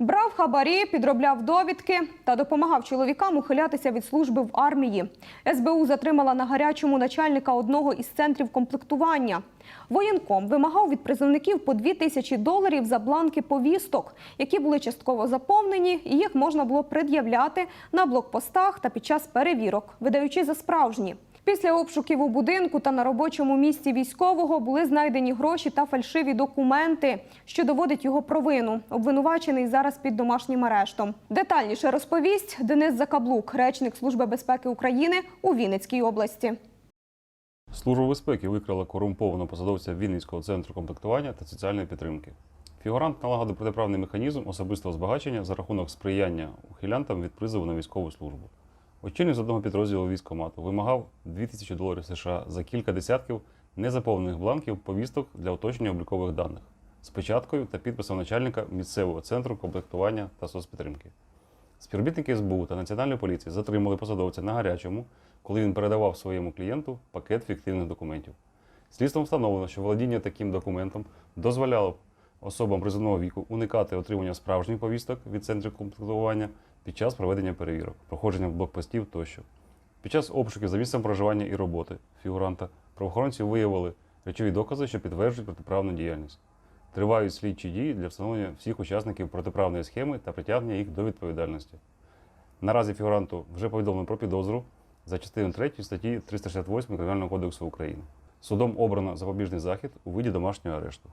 Брав хабарі, підробляв довідки та допомагав чоловікам ухилятися від служби в армії. СБУ затримала на гарячому начальника одного із центрів комплектування. Воєнком вимагав від призовників по 2 тисячі доларів за бланки повісток, які були частково заповнені, і їх можна було пред'являти на блокпостах та під час перевірок, видаючи за справжні. Після обшуків у будинку та на робочому місці військового були знайдені гроші та фальшиві документи, що доводить його провину. Обвинувачений зараз під домашнім арештом. Детальніше розповість Денис Закаблук, речник Служби безпеки України у Вінницькій області. Служба безпеки викрила корумпованого посадовця Вінницького центру комплектування та соціальної підтримки. Фігурант налагодив протиправний механізм особистого збагачення за рахунок сприяння ухилянтам від призову на військову службу. Очільник з одного підрозділу військкомату вимагав 2000 доларів США за кілька десятків незаповнених бланків повісток для уточнення облікових даних з печаткою та підписом начальника місцевого центру комплектування та соцпідтримки. Співробітники СБУ та Національної поліції затримали посадовця на гарячому, коли він передавав своєму клієнту пакет фіктивних документів. Слідством встановлено, що володіння таким документом дозволяло особам призовного віку уникати отримання справжніх повісток від центрів комплектування під час проведення перевірок, проходження блокпостів тощо. Під час обшуків за місцем проживання і роботи фігуранта правоохоронці виявили речові докази, що підтверджують протиправну діяльність. Тривають слідчі дії для встановлення всіх учасників протиправної схеми та притягнення їх до відповідальності. Наразі фігуранту вже повідомлено про підозру за частиною 3 статті 368 Кримінального кодексу України. Судом обрано запобіжний захід у виді домашнього арешту.